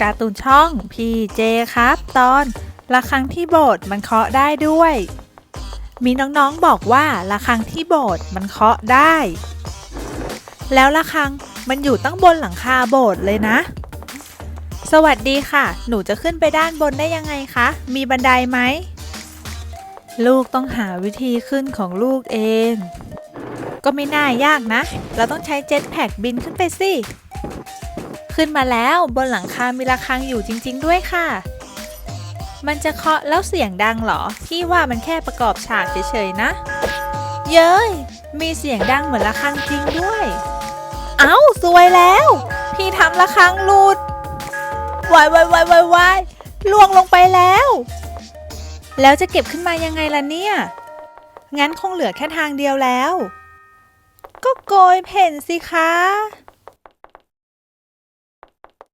การ์ตูนช่องพีเจครับ ตอนระฆังที่โบสถ์มันเคาะได้ด้วย มีน้องๆบอกว่าระฆังที่โบสถ์มันเคาะได้ แล้วระฆังมันอยู่ตั้งบนหลังคาโบสถ์เลยนะ สวัสดีค่ะ หนูจะขึ้นไปด้านบนได้ยังไงคะ มีบันไดไหม ลูกต้องหาวิธีขึ้นของลูกเอง ก็ไม่น่ายากนะ เราต้องใช้เจ็ตแพกบินขึ้นไปสิ ขึ้นมาแล้วบนหลังคา มีระฆังอยู่จริง ๆ ด้วยค่ะ มันจะเคาะแล้วเสียงดังเหรอ พี่ว่ามันแค่ประกอบฉากเฉยๆนะ เย้ย มีเสียงดังเหมือนระฆังจริงด้วย เอ้าสวยแล้ว พี่ทำระฆังหลุดวายวายวายวายวายล่วงลงไปแล้ว แล้วจะเก็บขึ้นมายังไงล่ะเนี่ย งั้นคงเหลือแค่ทางเดียวแล้ว ก็โกยเพ่นสิคะ